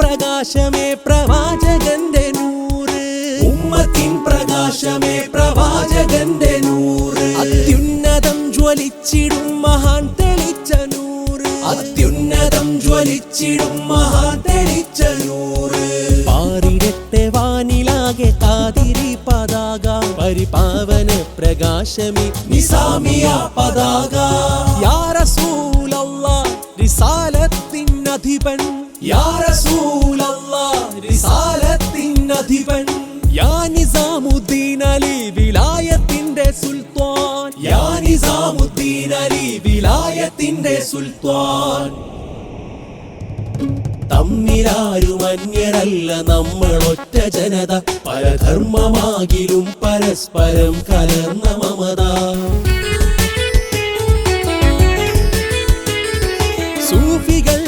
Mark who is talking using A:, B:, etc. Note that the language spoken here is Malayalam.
A: പ്രകാശമേ പ്രവാചകന്റെ നൂറ്.
B: ഉമ്മത്തിൻ പ്രകാശമേ പ്രവാചകന്റെ നൂറ്.
A: അത്യുന്നതം ജ്വലിച്ചിടും മഹാൻ തെളിച്ച നൂറ്.
B: അത്യുന്നതം ജ്വലിച്ചിടും മഹാൻ തെളിച്ച നൂറ്.
A: പാറിടട്ടെ വാനിലാകെ കാതിരി പതാക. പരിപാവന പ്രകാശമേ
B: നിസാമിയ പതാക.
A: യാ റസൂലല്ലാ റിസാലത്തിൻ അധിപൻ.
B: അധിപൻ.
A: അലി വിലായത്തിന്റെ സുൽത്താൻ.
B: യാനിസാമുദ്ദീൻ അലി വിലായത്തിന്റെ സുൽത്താൻ. തമ്മിലാരും അന്യരല്ല നമ്മൾ ഒറ്റ ജനത. പരധർമ്മമാകിലും പരസ്പരം കലർന്ന മമത. സൂഫികൾ